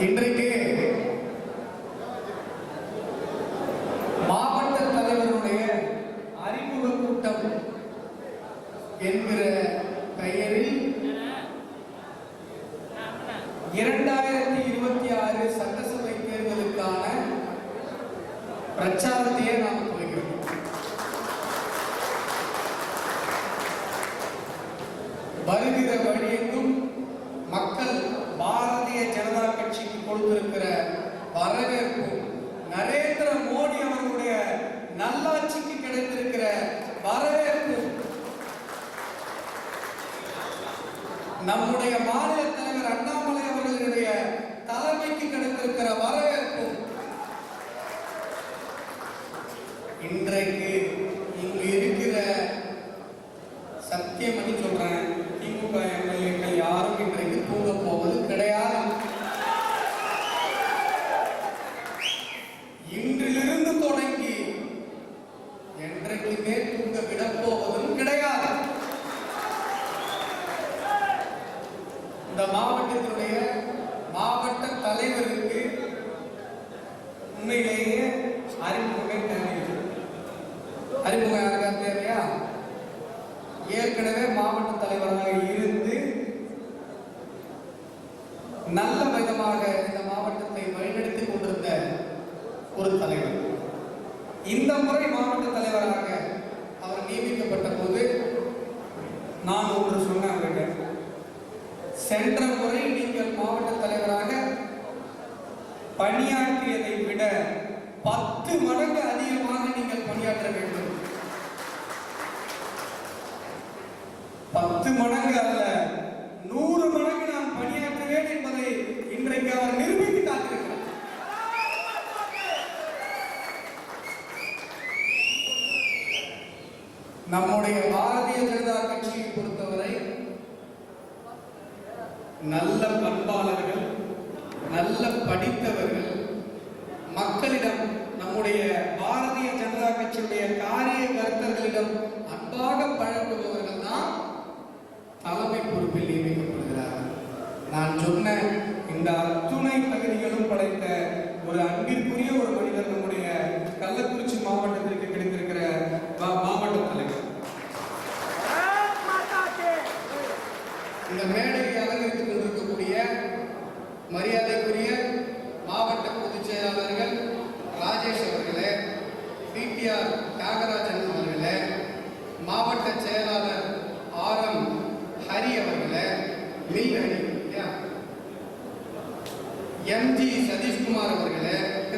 இன்றைக்கு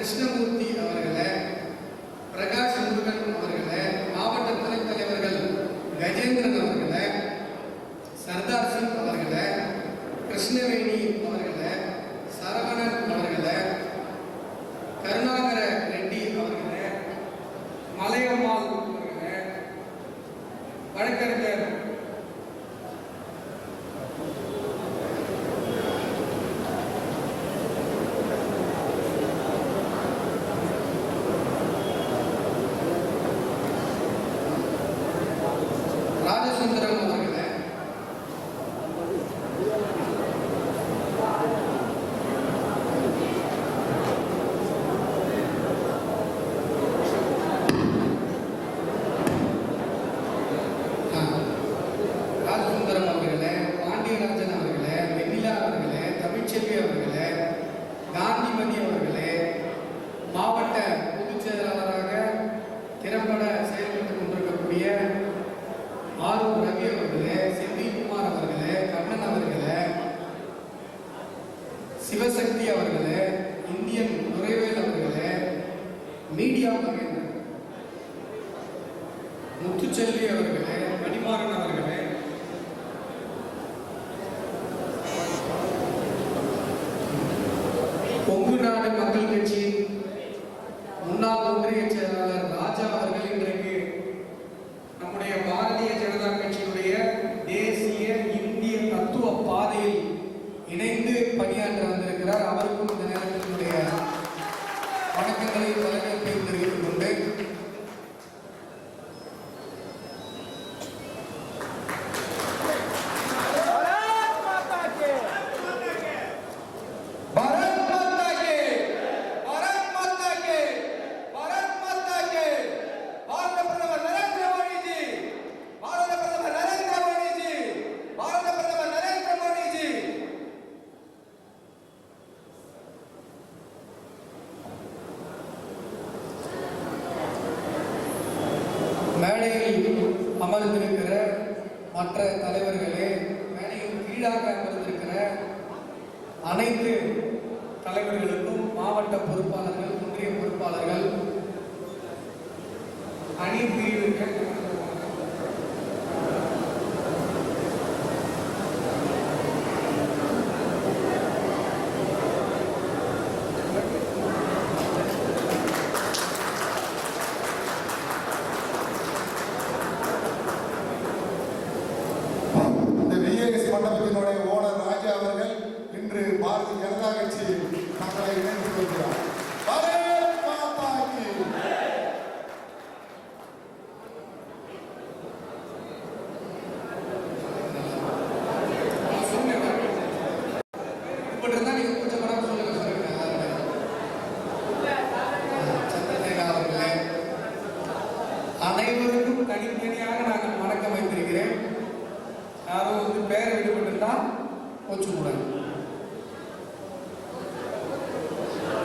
கிருஷ்ணமூர்த்தி அவர்களை கொண்டிருக்கிறார் அவருக்கும் இந்த நேரத்தினுடைய வணக்கங்களை வழங்கத்தை தெரிவித்துக் கொண்டு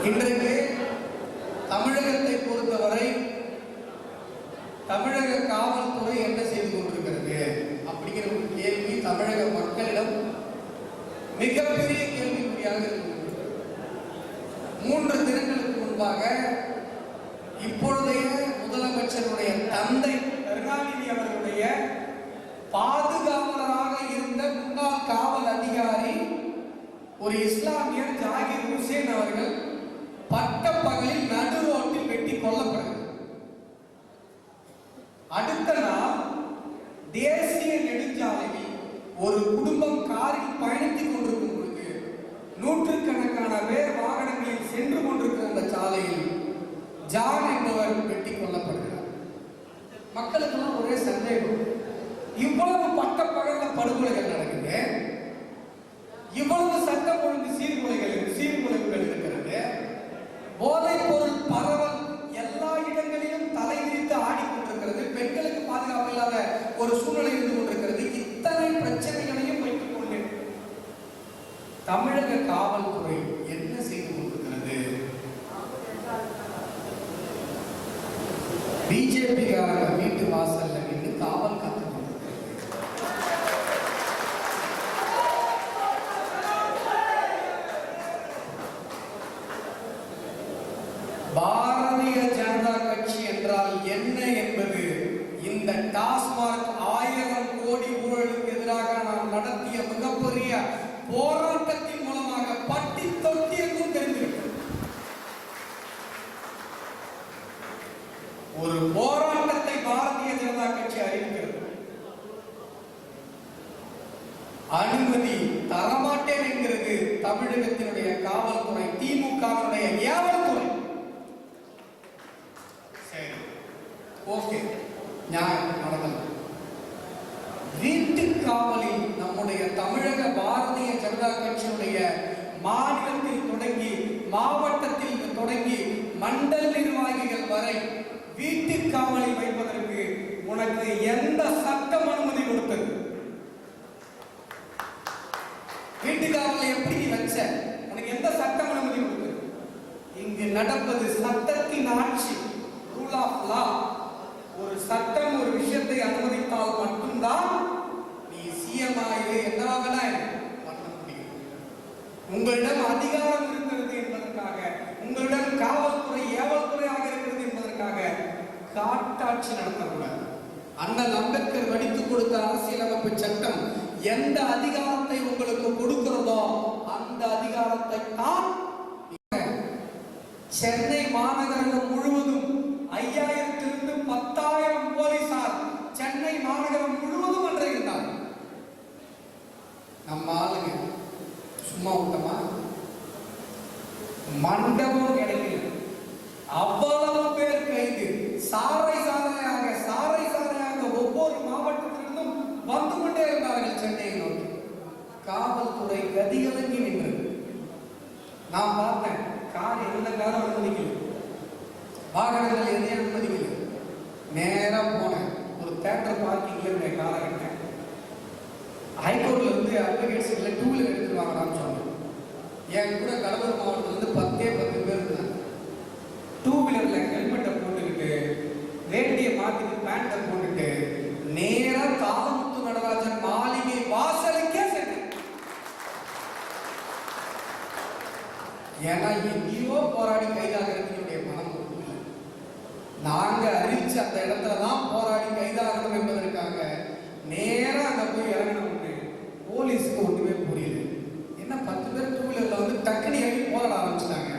இன்றைக்கு தமிழகத்தை பொறுத்தவரை தமிழக காவல்துறை என்ன செய்து கொண்டிருக்கிறது அப்படிங்கிற ஒரு கேள்வி தமிழக மக்களிடம் மிகப்பெரிய கேள்விக்குறியாக இருக்கிறது மூன்று தினங்களுக்கு முன்பாக இப்பொழுதைய முதலமைச்சருடைய தந்தை கருணாநிதி அவர்களுடைய பாதுகாவலராக இருந்த முன்னாள் காவல் அதிகாரி ஒரு இஸ்லாமியர் ஜாகிர் ஹுசேன் அவர்கள் பட்டப்பகலில் நடு ரோட்டில் வெட்டி கொல்லப்படுகிறார் அடுத்த நாள் தேசிய நெடுஞ்சாலையில் ஒரு குடும்பம் காரில் பயணித்துக் கொண்டிருக்கும் பொழுது நூற்றுக்கணக்கான பேர் வாகனங்களில் சென்று கொண்டிருக்கிற அந்த சாலையில் ஜான் என்பவர் வெட்டி கொல்லப்படுகிறார். மக்களுக்கெல்லாம் ஒரே சந்தேகம். இவ்வளவு பட்டப்பகல்ல படுகொலைகள் நடக்குது. இவ்வளவு சட்டம் ஒழுங்கு சீர்குலைகள் போதைப் பொருள் பரவல் எல்லா இடங்களிலும் தலை விரித்து ஆடிக்கொண்டிருக்கிறது. பெண்களுக்கு பாதுகாப்பு இல்லாத ஒரு சூழ்நிலை இருந்து கொண்டிருக்கிறது. இத்தனை பிரச்சனைகளையும் வைத்துக் கொண்டு தமிழக காவல்துறை என்ன செய்து கொண்டிருக்கிறது பிஜேபிக்காரங்க வீட்டு வாசல்ல நின்று காவல் காத்து கொண்டிருக்கிறது பாரதிய ஜனதா கட்சி என்றால் என்ன என்பது இந்த டாஸ்மாக் ஆயிரம் கோடி ஊழலுக்கு எதிராக நாம் நடத்திய மிகப்பெரிய போராட்டத்தின் மூலமாக பட்டி தொட்டி என்றும் தெரிந்திருக்கிறது ஒரு போராட்டத்தை பாரதிய ஜனதா கட்சி அறிவிக்கிறது அனுமதி தரமாட்டேன் என்கிறது தமிழகத்தினுடைய காவல்துறை திமுகவினுடைய ஏவல்துறை சரி. ஓகே. நியாயம். நடக்கல வீட்டு காவலில் நம்முடைய தமிழக பாரதிய ஜனதா கட்சியினுடைய மாநிலத்தில் தொடங்கி மாவட்டத்தில் தொடங்கி மண்டல் நிர்வாகிகள் வரை வீட்டு காவலில் வைப்பதற்கு உனக்கு எந்த சட்டம் அனுமதி கொடுத்தது வீட்டு காவலை எப்படி நீ வச்ச உனக்கு எந்த சட்டம் அனுமதி கொடுக்கிறது? இங்கு நடப்பது சட்டத்தின் ஆட்சி ரூல் ஆஃப் லா ஒரு சட்டம் ஒரு விஷயத்தை அனுமதித்தால் மட்டும்தான் நீ சிஎம் ஆயிரு என்னவாகனா பண்ண முடியும். உங்களிடம் அதிகாரம் இருக்கிறது என்பதற்காக உங்களிடம் காவல்துறை ஏவல்துறையாக இருக்கிறது என்பதற்காக காட்டாட்சி நடத்தக்கூடாது. அண்ணல் அம்பேத்கர் வடித்துக் கொடுத்த அரசியலமைப்பு சட்டம் எந்த அதிகாரத்தை உங்களுக்கு கொடுக்கிறதோ அந்த அதிகாரத்தை தான் சென்னை மாநகரம் முழுவதும் ஐயாயிரத்திலிருந்து பத்தாயிரம் போலீசார் சென்னை மாநகரம் முழுவதும் அன்று நம்ம ஆளுங்க சும்மா விட்டோமா? மண்டபம் கிடைக்கல. அவ்வளவு பேர் கைது சாறை சாறையாக சாறை சாறையாக ஒவ்வொரு மாவட்டத்திலிருந்தும் வந்து கொண்டே இருந்தார்கள் சென்னையை நோக்கி காவல்துறை கதிகலங்கி நின்றது? நான் பார்த்தேன். கார் எந்த காரும் அனுமதிக்கல. வாகனங்கள் எதையும் அனுமதிக்கல. நேரா போனேன். ஒரு தேட்டர் பார்க்கிங்ல என்னுடைய காரை கட்டேன் ஹைகோர்ட்ல இருந்து அட்வொகேட்ஸ்ல டூ வீலர் எடுத்துட்டு வாங்கலாம்னு சொன்னேன் என் கூட கடலூர் மாவட்டத்துல இருந்து பத்தே பத்து பேர் இருந்தாங்க. டூ வீலர்ல ஹெல்மெட்டை போட்டுக்கிட்டு வேட்டியை மாத்திட்டு பேண்ட்டை போட்டுட்டு நே ஏன்னா எங்கேயோ போராடி கைதாகிறதுக்கு பணம் மனம் கொடுக்கல நாங்க அறிவிச்ச அந்த இடத்துல தான் போராடி கைதாகணும் என்பதற்காக நேரா அங்க போய் இறங்கினோம்னு போலீஸுக்கு ஒன்றுமே புரியல. என்ன பத்து பேர் டூ வீலர்ல வந்து டக்குனு இறங்கி போராட ஆரம்பிச்சிட்டாங்க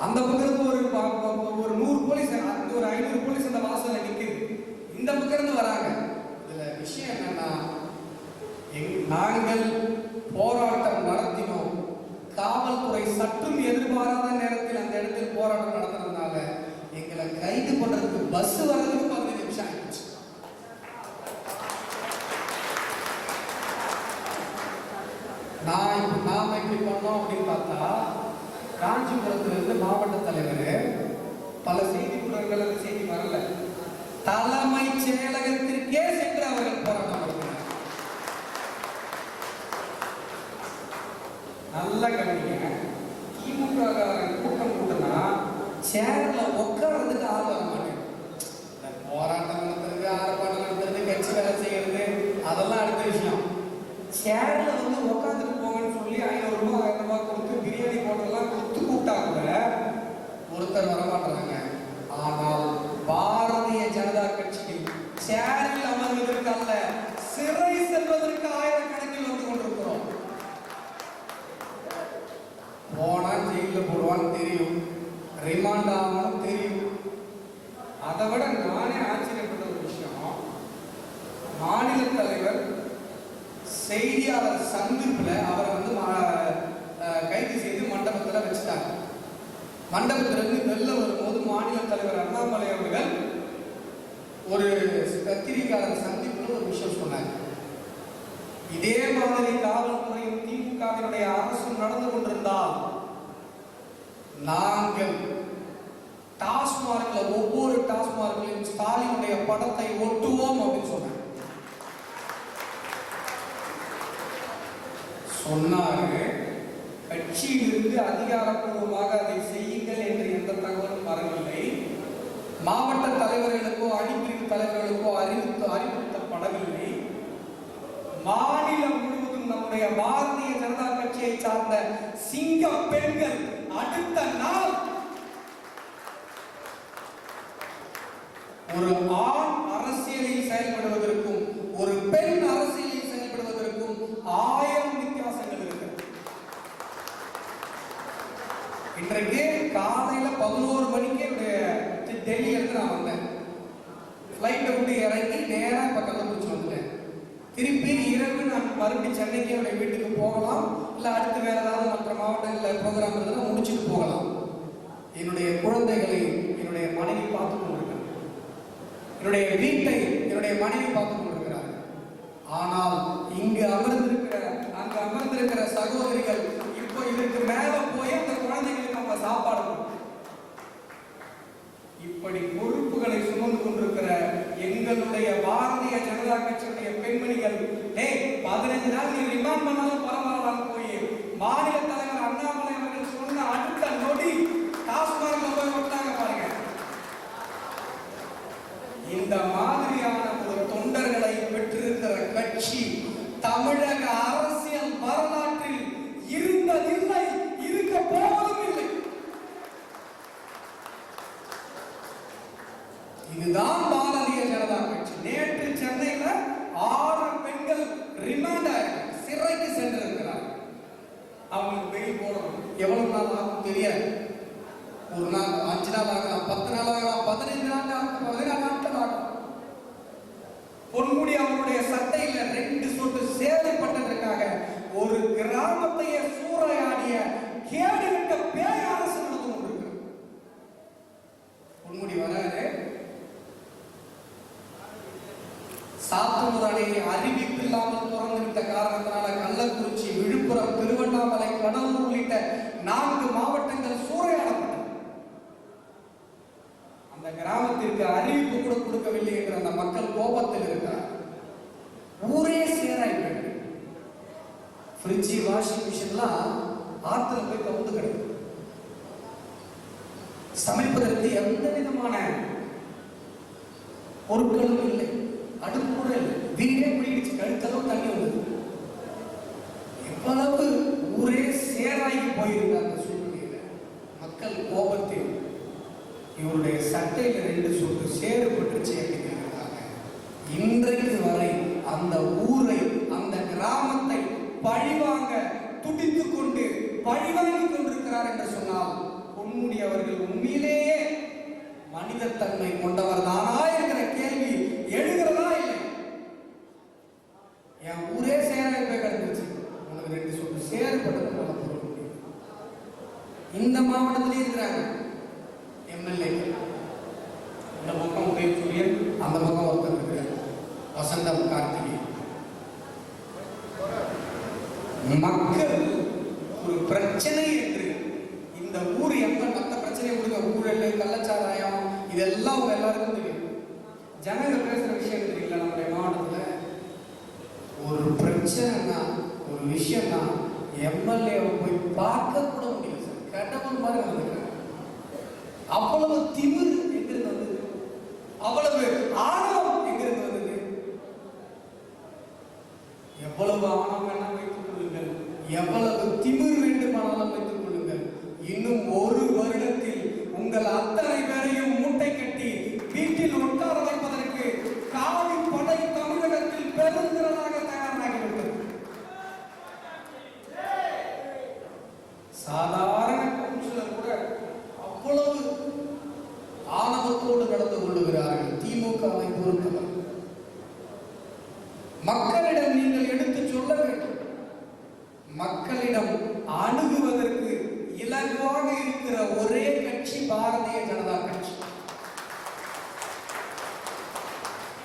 அந்த பக்கம் ஒரு ப- ஒரு நூறு போலீஸ் அந்த ஒரு ஐநூறு போலீஸ் அந்த வாசல்ல நிற்குது இந்த பக்கம் இருந்து வராங்க. இதுல விஷயம் என்னன்னா எங்- நாங்கள் போராட்டம் நடத்தினோம் காவல்துறை சற்றும் எதிர்பாராத நேரத்தில் அந்த இடத்தில் போராட்டம் நடத்துறதுனால எங்களை கைது பண்றதுக்கு பஸ் வர்றதுக்கு பதினஞ்சு நிமிஷம் ஆயிடுச்சு நான் இப்ப நாம இப்படி பண்ணோம் அப்படின்னு பார்த்தா காஞ்சிபுரத்துல இருந்து மாவட்ட தலைவர் பல செய்தி ஊடகங்கள் அந்த செய்தி வரல. தலைமை செயலகத்திற்கே சென்று அவர்கள் போராட்டம் நடத்தினார் நல்ல கவனிங்க திமுக கூட்டம் கூட்டனா சேரில் உட்கார்றதுக்கு ஆள் வர மாட்டேன் போராட்டம் நடத்துறது ஆர்ப்பாட்டம் நடத்துறது கட்சி வேலை செய்யறது அதெல்லாம் அடுத்த விஷயம் சேர்ல வந்து உட்காந்துட்டு போங்கன்னு சொல்லி ஐநூறு ரூபாய் ஆயிரம் ரூபாய் கொடுத்து பிரியாணி போட்டெல்லாம் கொடுத்து கூப்பிட்டா கூட ஒருத்தர் வர மாட்டேறாங்க ஆனால் பாரதிய ஜனதா கட்சியில் சேரில் அமர்வதற்கு அல்ல சிறை செல்வதற்கு ஆயிரக்கணக்கில் வந்து கொண்டிருக்கிறோம் போனா ஜெயில போடுவான்னு தெரியும் ரிமாண்ட் ஆகணும் தெரியும் அதை விட நானே ஆச்சரியப்பட்ட ஒரு விஷயம் மாநில தலைவர் செய்தியாளர் சந்திப்புல அவரை வந்து மா- அஹ் கைது செய்து மண்டபத்துல வச்சுட்டாங்க மண்டபத்திலிருந்து வெளில வரும்போது மாநில தலைவர் அண்ணாமலை அவர்கள் ஒரு பத்திரிகையாளர் சந்திப்பில் ஒரு விஷயம் சொன்னாங்க இதே மாதிரி காவல்துறையும் திமுகவினுடைய அரசும் நடந்து கொண்டிருந்தால் நாங்கள் டாஸ்மார்க்ல ஒவ்வொரு டாஸ்மார்க்லையும் ஸ்டாலினுடைய படத்தை ஒட்டுவோம் அப்படின்னு சொன்னாங்க சொன்னாங்க கட்சியிலிருந்து அதிகாரப்பூர்வமாக அதை செய்யுங்கள் என்று எந்த தகவலும் வரவில்லை. மாவட்ட தலைவர்களுக்கோ அடிப்பிரிவு தலைவர்களுக்கோ அறிவித்து அறிவுறுத்தப்படவில்லை. மாநிலம் முழுவதும் நம்முடைய பாரதிய ஜனதா கட்சியை சார்ந்த சிங்க பெண்கள் அடுத்த நாள் ஒரு ஆண் அரசியலில் செயல்படுவதற்கும் ஒரு பெண் அரசியலில் செயல்படுவதற்கும் ஆயிரம் வித்தியாசங்கள் இருக்கு இன்றைக்கு காலையில பதினோரு மணிக்கு என்னுடைய டெல்லியில இருந்து நான் வந்தேன் ஃப்ளைட்டை விட்டு இறங்கி நேரா இப்ப கள்ளக்குறிச்சி வந்துட்டேன் திருப்பி இரவு நான் மறுபடி சென்னைக்கு என்னுடைய வீட்டுக்கு போகலாம். இல்ல அடுத்து வேற ஏதாவது மற்ற மாவட்டங்களில் ப்ரோக்ராம் இருந்தால் முடிச்சுட்டு போகலாம். என்னுடைய குழந்தைகளை என்னுடைய மனைவி பார்த்து கொண்டிருக்கிறார். என்னுடைய வீட்டை என்னுடைய மனைவி பார்த்து கொண்டிருக்கிறார். ஆனால் இங்கு அமர்ந்திருக்கிற அங்கு அமர்ந்திருக்கிற சகோதரிகள் இப்போ இதற்கு மேல போய் அந்த குழந்தைகளுக்கு அவங்க சாப்பாடு இப்படி பொறுப்புகளை சுமந்து கொண்டிருக்கிற எங்களுடைய பாரதிய ஜனதா கட்சியுடைய பெண்மணிகள் டேய் நாள் நீ ரிமாண்ட் பண்ணாலும் பரவாயில்ல போய் மாநில தலைவர் அண்ணாமலை அவர்கள் சொன்ன அடுத்த நொடி டாஸ்மார்க்ல போய் விட்டாங்க பாருங்க இந்த மாதிரியான ஒரு தொண்டர்களை பெற்றிருக்கிற கட்சி தமிழக அரசியல் வரலாற்றில் இருந்ததில்லை இருக்க போவதும் இல்லை இதுதான் பாரதிய ஜனதா கட்சி நேற்று சென்னையில ஆறு பெண்கள் ரிமாண்ட் சிறைக்கு சென்றிருக்கிறார் அவங்களுக்கு பெயில் போடணும் எவ்வளவு நாள் ஆகும் தெரியாது ஒரு நாள் அஞ்சு நாள் ஆகலாம் பத்து நாள் ஆகலாம் பதினைந்து நாள் ஆகலாம் பதினாறு நாட்கள் ஆகலாம் பொன்முடி அவருடைய சட்டையில ரெண்டு சொட்டு சேதப்பட்டதற்காக ஒரு கிராமத்தையே சூறையாடிய கேடுவிட்ட பேய் அரசு நடந்து கொண்டிருக்கிறது பொன்முடி வராரு சாத்தனூர் அணையை அறிவிப்பு இல்லாமல் திறந்துவிட்ட காரணத்தினால கள்ளக்குறிச்சி விழுப்புரம் திருவண்ணாமலை கடலூர் உள்ளிட்ட நான்கு மாவட்டங்கள் சூறையாடப்பட்டன. அந்த கிராமத்திற்கு அறிவிப்பு கூட கொடுக்கவில்லை என்ற அந்த மக்கள் கோபத்தில் இருக்கிறார். ஊரே சேராயிட்டு ஃப்ரிட்ஜி வாஷிங் மிஷின்லாம் ஆத்துல போய் கவுந்து கிடக்கு. சமைப்பதற்கு எந்த விதமான பொருட்களும் இல்லை வீடே குடிக்கிச்சு கழுத்தளவு தண்ணி வந்தது. எவ்வளவு ஊரே சேராகி போயிருந்த அந்த சூழ்நிலையில. மக்கள் கோபத்தில் இவருடைய சட்டையில ரெண்டு சொட்டு சேறு பட்டுச்சு அப்படிங்கிறதுக்காக. இன்றைக்கு வரை அந்த ஊரை அந்த கிராமத்தை பழிவாங்க துடித்துக் கொண்டு பழிவாங்கி கொண்டிருக்கிறார் என்று சொன்னால் பொன்முடி அவர்கள் உண்மையிலேயே மனிதத்தன்மை கொண்டவர் தானா என்கிற கேள்வி எழுகிறதா இல்லை என் ஊரே சேராக போய் கிடந்துச்சு உனக்கு ரெண்டு சொட்டு சேறு பட்டது இந்த மாவட்டத்திலே இருக்கிறாங்க எம்எல்ஏக்கள் இந்த பக்கம் உதயசூரியன் அந்த பக்கம் ஒருத்தர் இருக்கிறார் வசந்தம் கார்த்திகை மக்கள் ஒரு பிரச்சனை என்று இந்த ஊர் எப்ப மற்ற பிரச்சனை கொடுங்க ஊழல் கள்ளச்சாராயம் இதெல்லாம் உங்க எல்லாருக்கும் தெரியும் ஜனங்க பேசுற விஷயம் தெரியல நம்முடைய மாவட்டத்துல ஒரு பிரச்சனைனா ஒரு விஷயம்னா எம்எல்ஏவை போய் பார்க்க கூட முடியல சார் கடவுள் மாதிரி வந்துருக்காங்க அவ்வளவு திமிர் எங்கிருந்து வந்தது அவ்வளவு ஆணவம் எங்கிருந்து வந்தது எவ்வளவு ஆணவம் வேணா வைத்துக் கொள்ளுங்கள் எவ்வளவு திமிர் வேண்டுமானாலும் வைத்துக் கொள்ளுங்கள். இன்னும் ஒரு வருடத்தில் உங்கள் அத்தனை பேரையும் மூட்டை கட்டி வீட்டில் உட்கார வைப்பதற்கு காவி படை தமிழகத்தில் பெருந்திரளாக தயாராகிவிட்டது சாதாரண கவுன்சிலர் கூட அவ்வளவு ஆணவத்தோடு நடந்து கொள்ளுகிறார்கள் திமுகவை பொறுத்தவரை மக்களிடம் நீங்கள் எடுத்து சொல்ல வேண்டும் மக்களிடம் அணுகுவதற்கு இலகுவாக இருக்கிற ஒரே கட்சி பாரதிய ஜனதா கட்சி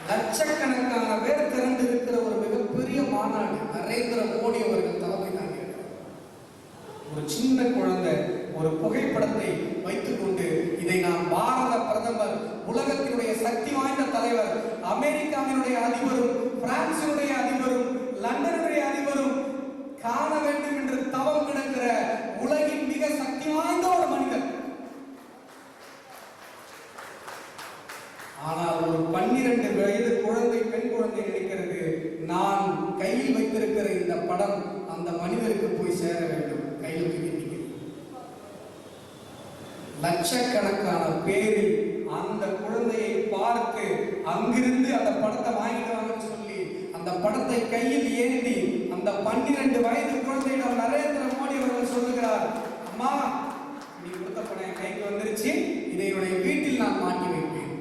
லட்சக்கணக்கான பேர் திரண்டு இருக்கிற ஒரு மிகப்பெரிய மாநாடு நரேந்திர மோடி அவர்கள் தலைமை தாங்கியிருக்கிறார் ஒரு சின்ன குழந்தை ஒரு புகைப்படத்தை வைத்துக்கொண்டு இதை நான் பாரத பிரதமர் உலகத்தினுடைய சக்தி வாய்ந்த தலைவர் அமெரிக்காவினுடைய அதிபரும் பிரான்சினுடைய அதிபரும் லண்டனுடைய அதிபரும் காண வேண்டும் என்று தவம் கிடக்கிற உலகின் மிக சக்தி வாய்ந்த ஒரு மனிதர் ஆனால் ஒரு பன்னிரண்டு வயது குழந்தை நினைக்கிறது நான் கையில் வைத்திருக்கிற இந்த படம் அந்த மனிதருக்கு போய் சேர வேண்டும். கையில் தூக்கி லட்சக்கணக்கான பேரில் அந்த குழந்தையை பார்த்து அங்கிருந்து அந்த படத்தை வாங்கிட்டு சொல்லி அந்த படத்தை கையில் ஏந்தி அந்த பன்னிரண்டு வயது குழந்தையிடம் நரேந்திர மோடி அவர்கள் சொல்லுகிறார் அம்மா நீ கொடுத்த படம் என் கைக்கு வந்துருச்சு இதை என்னுடைய வீட்டில் நான் மாட்டி வைப்பேன்.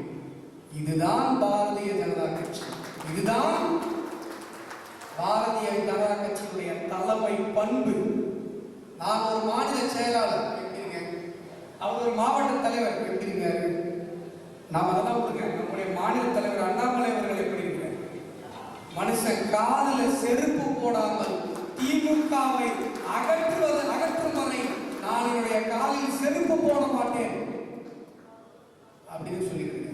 இதுதான் பாரதிய ஜனதா கட்சி. இதுதான் பாரதிய ஜனதா கட்சியினுடைய தலைமை பண்பு. நான் ஒரு மாநில செயலாளர் எப்படிங்க அவர் ஒரு மாவட்ட தலைவர் எப்படிங்க நாம் அதெல்லாம் கொடுங்க நம்முடைய மாநில தலைவர் அண்ணாமலை அவர்கள் எப்படி மனுஷன் காதில் செருப்பு போடாமல் திமுகவை அகற்றுவது அகற்றும் வரை நான் என்னுடைய காலில் செருப்பு போட மாட்டேன் அப்படின்னு சொல்லியிருக்கிறேன்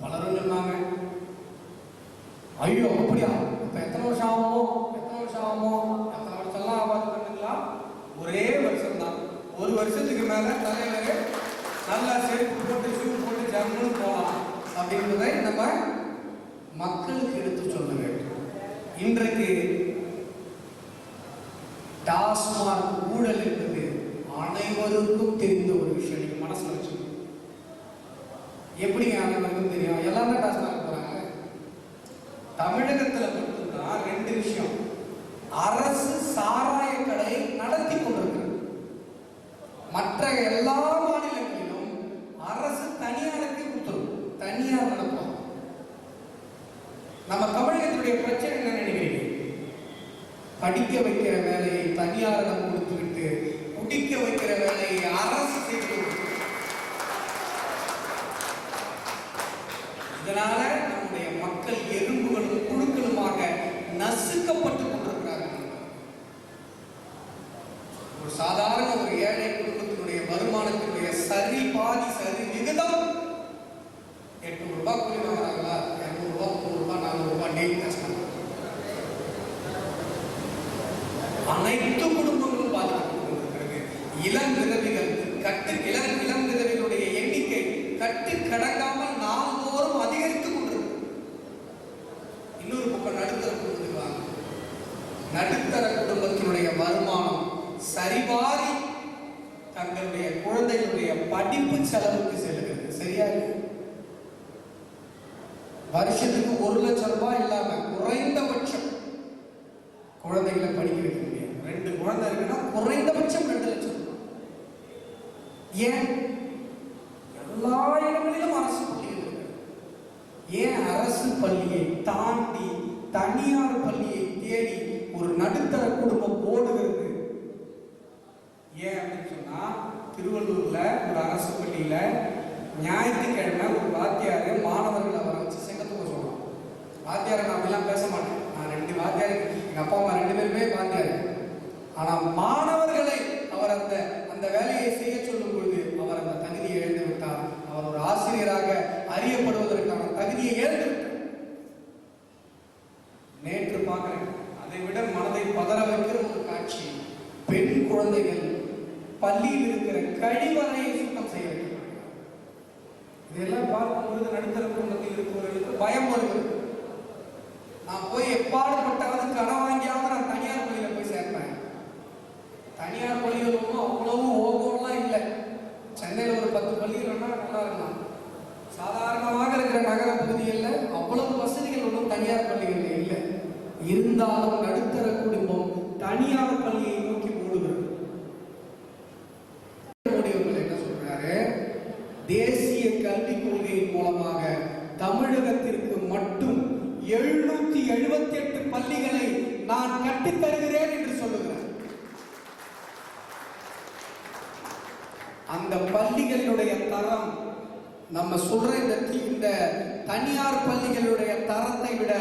பலரும் சொன்னாங்க ஐயோ அப்படியா இப்ப எத்தனை வருஷம் ஆகுமோ எத்தனை வருஷம் ஆகுமோ எத்தனை வருஷம்லாம் ஆகாது பண்ணுங்களா ஒரே வருஷம் தான் ஒரு வருஷத்துக்கு மேல தலைவர் நல்லா செருப்பு போட்டு ஷூ போட்டு ஜம்முன்னு போகலாம் அப்படின்றதை நம்ம மக்களுக்கு எடுத்து சொல்ல வேண்டும் இன்றைக்கு டாஸ்மாக் ஊழல் என்பது அனைவருக்கும் தெரிந்த ஒரு விஷயம் நீங்க மனசுல வச்சுக்கணும் எப்படிங்க அனைவருக்கும் தெரியும் எல்லாமே டாஸ்மாக் போறாங்க தமிழகத்துல மட்டும்தான் ரெண்டு விஷயம் அரசு சாராய கடை நடத்தி கொண்டிருக்கிறது மற்ற எல்லா மாநிலங்களிலும் அரசு தனியாருக்கு கொடுத்துரும் தனியார் நடத்தும் நம்ம தமிழகத்தினுடைய பிரச்சனை என்ன நினைக்கிறீங்க? படிக்க வைக்கிற வேலையை தனியாரிடம் கொடுத்துவிட்டு குடிக்க வைக்கிற வேலையை அரசு செய்து கொடுக்கிறது. இதனால நம்முடைய மக்கள் எறும்புகளும் புழுக்களுமாக நசுக்கப்பட்டு கொண்டிருக்கிறார்கள் ஒரு சாதாரண ஒரு ஏழை குடும்பத்தினுடைய வருமானத்தினுடைய சரி பாதி சரி விகிதம் எட்நூறு ரூபாய் கூலி வாங்குறாங்களா இரநூறு ரூபாய் முந்நூறு ரூபாய் நானூறு ரூபாய் டெய்லி கஷ்டம் அனைத்து குடும்பங்களும் பாதிக்கப்பட்டு கொண்டிருக்கிறது இளம் விதவிகள் கட்டு இளம் இளம் விதவிகளுடைய எண்ணிக்கை கட்டு கடங்காமல் நாள்தோறும் அதிகரித்துக் தங்களுடைய குழந்தைகளுடைய படிப்பு செலவுக்கு செல்கிறது சரியா? வருஷத்துக்கு ஒரு லட்சம் ரூபாய் இல்லாம குறைந்தபட்சம் குழந்தைகளை படிக்க வைக்க முடியாது ரெண்டு குழந்தை இருக்குன்னா குறைந்தபட்சம் ரெண்டு லட்சம் ரூபாய். ஏன்? எல்லா இடங்களிலும் அரசு பள்ளிகள் இருக்கு. ஏன் அரசு பள்ளியை தாண்டி தனியார் பள்ளியை தேடி ஒரு நடுத்தர குடும்பம் ஓடுகிறது ஏன் அப்படின்னு சொன்னா திருவள்ளூர்ல ஒரு அரசு பள்ளியில ஞாயிற்றுக்கிழமை ஒரு வாத்தியாரு மாணவர்களை வர வச்சு செங்கத்துக்கு சொல்லுவான் வாத்தியார் நான் அப்படிலாம் பேச மாட்டேன். நான் ரெண்டு வாத்தியார் எங்க அப்பா அம்மா ரெண்டு பேருமே வாத்தியார். ஆனா மாணவர்களை அவர் அந்த அந்த வேலையை செய்ய சொல்லும் பொழுது அவர் அந்த தகுதியை இழந்து விட்டார். அவர் ஒரு ஆசிரியராக அறியப்படுவதற்கான தகுதியை இழந்து நேற்று பார்க்கிறேன். அதை விட மனதை பதற வைக்கிற ஒரு காட்சி. பெண் குழந்தைகள் பள்ளியில் இருக்கிற கழிவறையை சுத்தம் செய்ய வேண்டும். இதெல்லாம் பார்க்கும்போது நடுத்தர குடும்பத்தில் இருக்கிறவர்களுக்கு பயம் வருகிறது நான் போய் எப்பாடுபட்டாவது கடன் வாங்கியாவது நான் தனியார் பள்ளியில போய் சேர்ப்பேன். தனியார் பள்ளிகள் ஒன்றும் அவ்வளவு ஓகோலாம் இல்லை. சென்னையில் ஒரு பத்து பள்ளிகள்னா நல்லா இருக்கலாம். சாதாரணமாக இருக்கிற நகர பகுதிகளில் அவ்வளவு வசதிகள் ஒன்றும் தனியார் பள்ளிகளில் இல்லை. இருந்தாலும் நடுத்தர குடும்பம் தனியார் பள்ளியை நோக்கி ஓடுகிறது மோடி அவர்கள் என்ன சொல்றாரு தேசிய கல்விக் கொள்கையின் மூலமாக தமிழகத்திற்கு மட்டும் எழுநூத்தி எழுபத்தி எட்டு பள்ளிகளை நான் கட்டித் தருகிறேன் என்று சொல்லுகிறார். அந்த பள்ளிகளினுடைய தரம் நம்ம சொல்ற இந்த இந்த தனியார் பள்ளிகளுடைய தரத்தை விட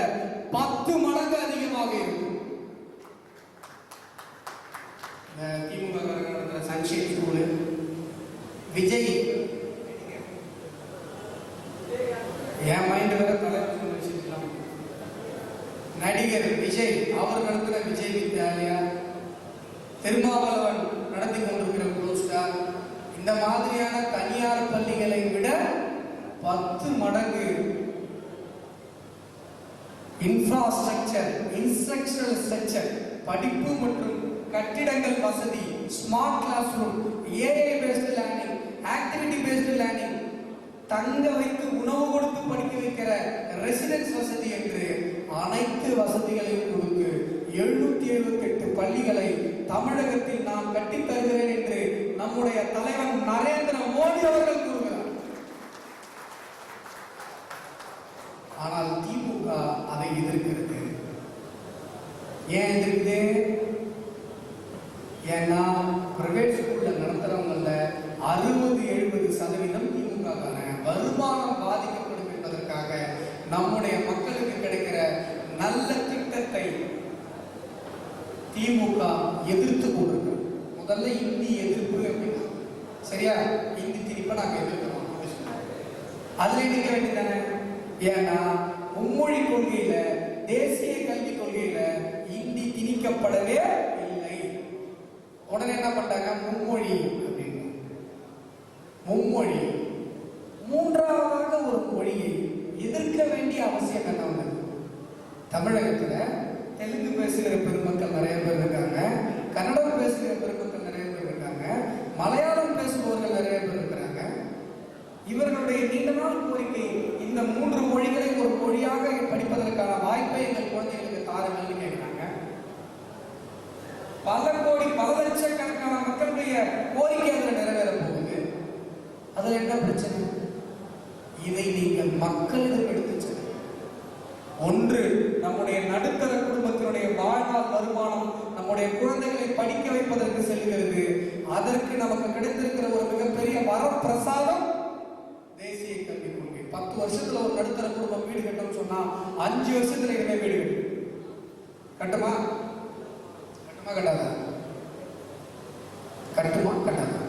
பத்து மடங்கு அதிகமாக இருக்கும். திமுக காரங்க ஸ்கூலு விஜய் என் மைண்ட் வேற தலைவர் சொல்லி வச்சிருக்கலாம் நடிகர் விஜய் அவர் நடத்துகிற விஜய் வித்யாலயா திருமாவளவன் நடத்தி கொண்டிருக்கிற ப்ளூ ஸ்டார் இந்த மாதிரியான தனியார் பள்ளிகளை விட பத்து மடங்கு இன்ஃப்ராஸ்ட்ரக்சர் இன்ஸ்ட்ரக்ஷனல் ஸ்ட்ரக்சர் படிப்பு மற்றும் கட்டிடங்கள் வசதி smart class room AI based learning activity based learning தங்க வைத்து உணவு கொடுத்து படிக்க வைக்கிற ரெசிடென்ஸ் வசதி என்று அனைத்து வசதிகளையும் கொடுத்து எழுநூத்தி எழுபத்தி எட்டு பள்ளிகளை தமிழகத்தில் நான் கட்டித் தருகிறேன் என்று நம்முடைய தலைவன் நரேந்திர மோடி அவர்கள் கூறுகிறார் ஆனால் திமுக அதை எதிர்க்கிறது ஏன் எதிர்க்குது ஏன்னா பிரைவேட் ஸ்கூல்ல நடத்துறவங்கல்ல அறுபது எழுபது சதவீதம் திமுக காரன் வருமானம் பாதிக்கப்படும் என்பதற்காக நம்முடைய மக்களுக்கு கிடைக்கிற நல்ல திட்டத்தை திமுக எதிர்த்து கொண்டிருக்கு முதல்ல இந்தி எதிர்ப்பு அப்படின்னா சரியா இந்தி திணிப்பை நாங்க எதிர்க்கிறோம் அப்படின்னு சொன்னாங்க. அதுல நிக்க வேண்டியதானே ஏன்னா மும்மொழி கொள்கையில தேசிய கல்விக் கொள்கையில இந்தி திணிக்கப்படவே இல்லை. உடனே என்ன பண்றாங்க மும்மொழி அப்படின்னு. மும்மொழி. மூன்றாவதாக ஒரு மொழியை எதிர்க்க வேண்டிய அவசியம் என்ன உள்ளது தமிழகத்துல தெலுங்கு பேசுகிற பெருமக்கள் நிறைய பேர் இருக்காங்க. கன்னடம் பேசுகிற பெருமக்கள் நிறைய பேர் இருக்காங்க. மலையாளம் பேசுபவர்கள் நிறைய பேர் இருக்கிறாங்க. இவர்களுடைய நீண்ட நாள் கோரிக்கை இந்த மூன்று மொழிகளை ஒரு மொழியாக படிப்பதற்கான வாய்ப்பை எங்கள் குழந்தைகளுக்கு தாருங்கள்னு கேட்கிறாங்க. பல கோடி பல லட்சக்கணக்கான மக்களுடைய கோரிக்கை அதில் நிறைவேற போகுது. அதுல என்ன பிரச்சனை? இதை நீங்கள் மக்களிடம் எடுத்து செல்லுங்கள். ஒன்று நம்முடைய நடுத்தர குடும்பத்தினுடைய வாழ்நாள் வருமானம் நம்முடைய குழந்தைகளை படிக்க வைப்பதற்கு செல்கிறது. அதற்கு நமக்கு கிடைத்திருக்கிற ஒரு மிகப்பெரிய வரப்பிரசாதம் தேசிய கல்விக் கொள்கை. பத்து வருஷத்துல ஒரு நடுத்தர குடும்பம் வீடு கட்டணும்னு சொன்னா அஞ்சு வருஷத்துல இனிமே வீடு கட்டும் கட்டுமா? கட்டுமா கட்டாதா? கட்டுமா கட்டாதா?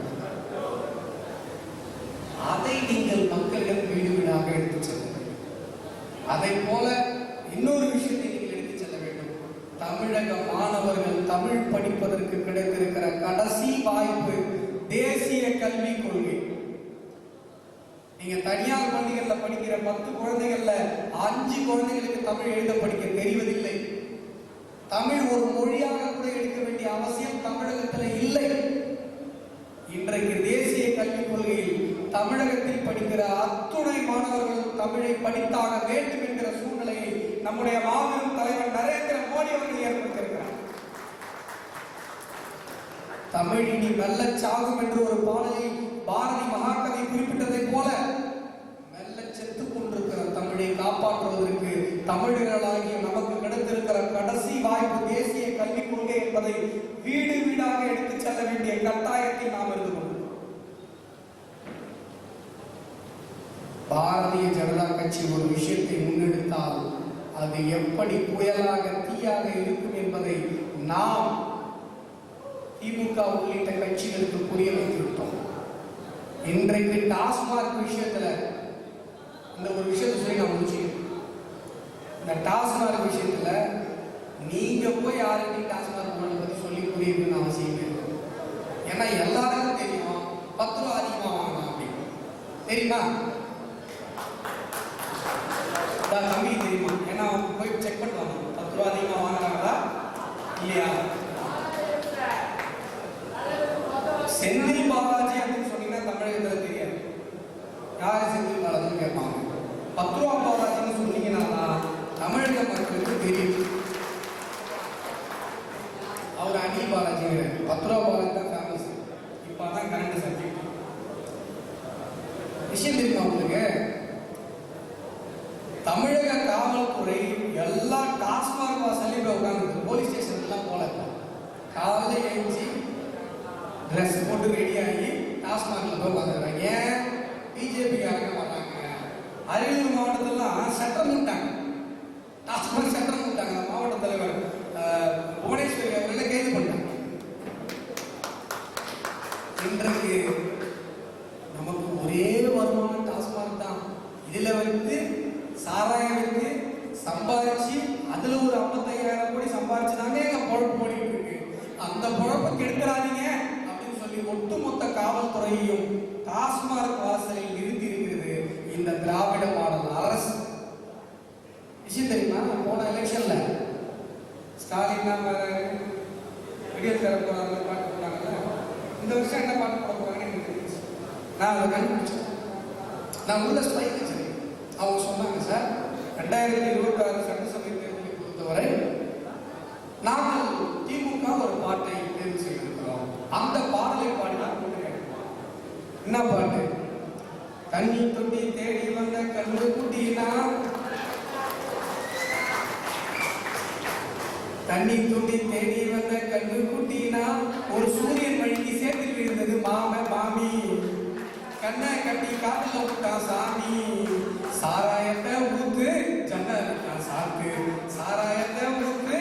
அதை நீங்கள் மக்களிடம் வீடு வீடாக எடுத்து செல்ல வேண்டும். அதை போல இன்னொரு விஷயத்தை நீங்கள் எடுத்து செல்ல வேண்டும். தமிழக மாணவர்கள் தமிழ் படிப்பதற்கு கிடைத்திருக்கிற கடைசி வாய்ப்பு தேசிய கல்விக் கொள்கை. நீங்க தனியார் பள்ளிகளில் படிக்கிற பத்து குழந்தைகள்ல அஞ்சு குழந்தைகளுக்கு தமிழ் எழுத படிக்க தெரிவதில்லை. தமிழ் ஒரு மொழியாக கூட எடுக்க வேண்டிய அவசியம் தமிழகத்தில் இல்லை. இன்றைக்கு தேசிய கல்விக் கொள்கையில் தமிழகத்தில் படிக்கிற அத்துணை மாணவர்கள் தமிழை படித்தாக வேண்டும் என்கிற சூழ்நிலையை நம்முடைய மாபெரும் தலைவர் நரேந்திர மோடி அவர்கள் ஏற்படுத்தியிருக்கிறார். தமிழ் இனி வெள்ள சாகும் என்று ஒரு பாடலை பாரதி மகாகவி குறிப்பிட்டதைப் போல மெல்ல செத்து கொண்டிருக்கிற தமிழை காப்பாற்றுவதற்கு தமிழர்களாகிய நமக்கு கிடைத்திருக்கிற கடைசி வாய்ப்பு தேசிய கல்விக் கொள்கை என்பதை வீடு வீடாக எடுத்துச் செல்ல வேண்டிய கட்டாயத்தை நாம் இருந்து கொண்டிருக்கிறோம். பாரதிய ஜனதா கட்சி ஒரு விஷயத்தை முன்னெடுத்தால் அது எப்படி புயலாக தீயாக இருக்கும் என்பதை நாம் திமுக உள்ளிட்ட கட்சிகளுக்கு புரிய வைத்திருக்கிறோம் இன்றைக்கு டாஸ்மாக் விஷயத்துல இந்த ஒரு விஷயத்தை சொல்லி நான் முடிச்சுக்கிறேன் இந்த டாஸ்மாக் விஷயத்துல நீங்க போய் யாருக்கும் டாஸ்மாக் போனதை பத்தி சொல்லி புரியுதுன்னு வைக்கணும்னு அவசியம் இல்லை. ஏன்னா எல்லாருக்கும் தெரியும் பத்து ரூபா அதிகமா வாங்கலாம் அப்படின்னு. தெரியுமா? அதான் கம்மி தெரியுமா? ஏன்னா அவங்க போய் செக் பண்ணுவாங்க. பத்து ரூபா அதிகமா வாங்குறாங்களா? இல்லையா? செந்தில் பாலாஜி அப்படின்னு சொன்னீங்கன்னா தமிழகத்துல தெரியாது யாரு செந்தில் கேட்பாங்க. பத்து ரூபா பாலாஜின்னு சொன்னீங்கன்னா தமிழக மக்களுக்கு தெரியும். அவர் அணில் பாலாஜிங்கிறார் பத்து ரூபா பாலாஜி தான் ஃபேமஸ் இப்போ தான் கரண்ட் சப்ஜெக்ட் விஷயம் தெரியுமா உங்களுக்கு? தமிழக காவல்துறை எல்லா டாஸ்மாக் வாசல்லையும் போய் உட்காந்துருக்கு போலீஸ் ஸ்டேஷன்லாம் போல காலையில் எழுச்சி ட்ரெஸ் போட்டு ரெடி ஆகி டாஸ்மாகில் போய் உட்காந்துருக்காங்க ஏன்? பிஜேபி காரங்க வர்றாங்க அரியலூர் மாவட்டத்திலாம் சட்டம் விட்டாங்க டாஸ்மாக் சட்டம் விட்டாங்க மாவட்ட தலைவர் அஹ், புவனேஸ்வரி அவர்களை கைது பண்ணிட்டாங்க இன்றைக்கு நமக்கு ஒரே வருமானம் டாஸ்மாக் தான் இதுல வந்து சாராயம் வித்து சம்பாதிச்சு அதுல ஒரு ஐம்பத்தையாயிரம் கோடி சம்பாதிச்சு தானே எங்க பொழப்பு ஓடிட்டு இருக்கு அந்த பொழப்பை கெடுக்கிறாதீங்க அப்படின்னு சொல்லி ஒட்டுமொத்த காவல்துறையையும் டாஸ்மாக் வாசலில் நிறுத்தி இருக்கிறது இந்த திராவிட மாடல் அரசு விஷயம் தெரியுமா போன எலெக்ஷன்ல ஸ்டாலின் நாம விடியல் தர போறாங்க பாட்டு போனாங்கல்ல இந்த வருஷம் என்ன பாட்டு போட போறாங்கன்னு எனக்கு தெரியும் நான் அதை கண்டுபிடிச்சேன். நான் உள்ள ஸ்பைக் வச்சிருக்கேன் அவங்க சொன்னாங்க சார் ரெண்டாயிரத்தி இருபத்தி ஆறு சட்டசபை தேர்தலை பொறுத்தவரை நாங்கள் திமுக ஒரு பாட்டை தேர்வு செய்திருக்கிறோம். அந்த பாடலை பாடினா என்ன பாட்டு? தண்ணி தொட்டி தேடி வந்த கண்ணு குட்டினா தண்ணி தொட்டி தேடி வந்த கண்ணு குட்டினா ஒரு சூரியன் மணிக்கு சேர்த்து விழுந்தது மாம மாமி. கண்ணை கட்டி காட்டுல விட்டா சாமி. சாராயத்தை ஊத்து ஜன்னல் சாத்து சாராயத்தை ஊத்து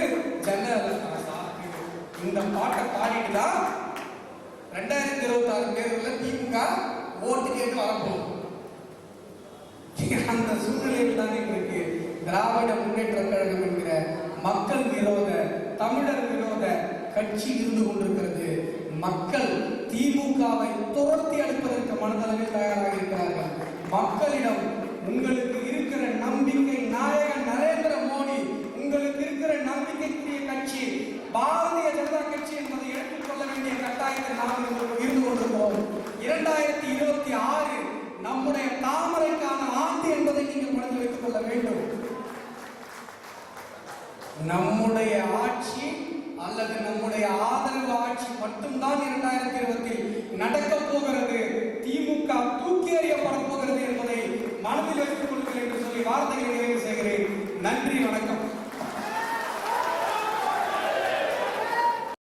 ஜன்னல் சாத்து இந்த பாட்டை பாடிட்டு தான் ரெண்டாயிரத்தி இருபத்தி ஆறு தேர்தலில் திமுக ஓட்டு கேட்டு வரப்போம் அந்த சூழ்நிலையில் தான் இருக்கு. திராவிட முன்னேற்ற கழகம் என்கிற மக்கள் விரோத தமிழர் விரோத கட்சி இருந்து கொண்டிருக்கிறது. மக்கள் திமுகவை துரத்தி அளிப்பதற்கு மனதளவில் தயாராக இருக்கிறார்கள். மக்களிடம் உங்களுக்கு இருக்கிற நம்பிக்கை நாயகன் நரேந்திர மோடி உங்களுக்கு இருக்கிற நம்பிக்கைக்குரிய கட்சி பாரதிய ஜனதா கட்சி என்பதை எடுத்துக்கொள்ள வேண்டிய கட்டாயத்தில் நாம் இருந்து கொண்டிருக்கிறோம். இரண்டாயிரத்தி இருபத்தி ஆறு நம்முடைய தாமரைக்கான ஆண்டு என்பதை நீங்கள் மனதில் வைத்துக் கொள்ள வேண்டும். நம்முடைய ஆட்சி அல்லது நம்முடைய ஆதரவு ஆட்சி மட்டும்தான் இரண்டாயிரத்தி இருபத்தில் நடக்க போகிறது. திமுக தூக்கி எறியப்பட போகிறது என்பதை மனதில் வைத்துக் கொள்ளுங்கள் என்று சொல்லி வார்த்தைகளை நிறைவு செய்கிறேன். நன்றி வணக்கம்.